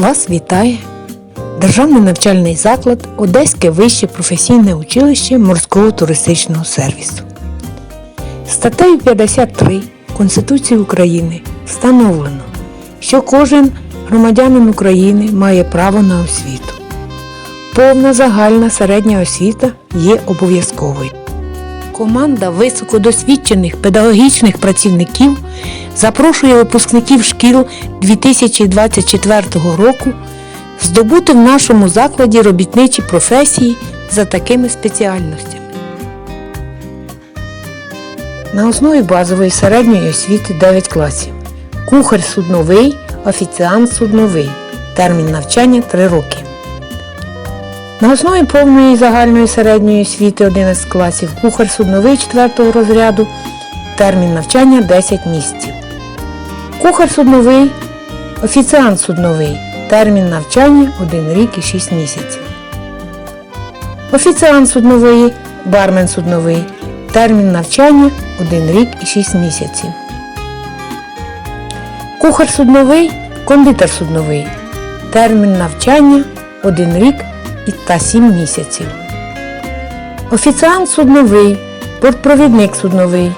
Вас вітає Державний навчальний заклад Одеське вище професійне училище морського туристичного сервісу. Статтею 53 Конституції України встановлено, що кожен громадянин України має право на освіту. Повна загальна середня освіта є обов'язковою. Команда високодосвідчених педагогічних працівників запрошує випускників шкіл 2024 року здобути в нашому закладі робітничі професії за такими спеціальностями. На основі базової середньої освіти 9 класів. Кухар судновий, офіціант судновий. Термін навчання 3 роки. На основі повної загальної середньої освіти 11 класів кухар судновий 4 розряду. Термін навчання 10 місяців. Кухар судновий, офіціант судновий. Термін навчання 1 рік і 6 місяців. Офіціант судновий, бармен судновий. Термін навчання 1 рік і 6 місяців. Кухар судновий, кондитер судновий. Термін навчання 1 рік та 7 місяців. Офіціант судновий, бортпровідник судновий.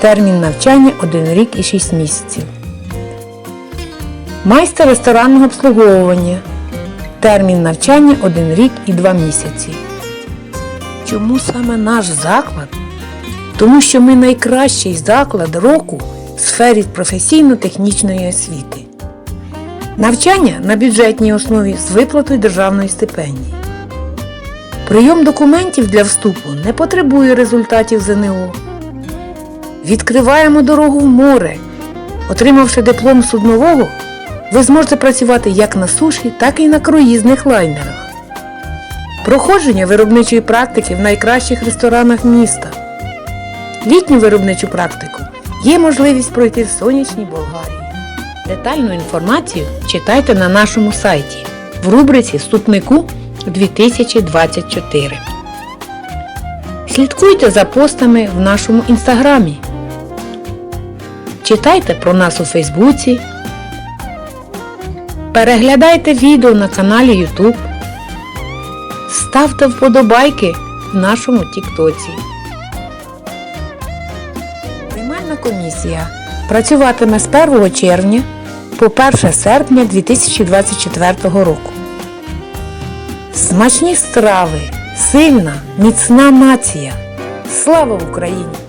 Термін навчання 1 рік і 6 місяців. Майстер ресторанного обслуговування. Термін навчання 1 рік і 2 місяці. Чому саме наш заклад? Тому що ми найкращий заклад року в сфері професійно-технічної освіти. Навчання на бюджетній основі з виплатою державної стипендії. Прийом документів для вступу не потребує результатів ЗНО. Відкриваємо дорогу в море. Отримавши диплом суднового, ви зможете працювати як на суші, так і на круїзних лайнерах. Проходження виробничої практики в найкращих ресторанах міста. Літню виробничу практику є можливість пройти в сонячній Болгарії. Детальну інформацію читайте на нашому сайті в рубриці Вступнику 2024. Слідкуйте за постами в нашому інстаграмі. Читайте про нас у Фейсбуці. Переглядайте відео на каналі YouTube. Ставте вподобайки в нашому Тіктоці. Приймальна комісія працюватиме з 1 червня по 1 серпня 2024 року. Смачні страви, сильна, міцна нація. Слава Україні!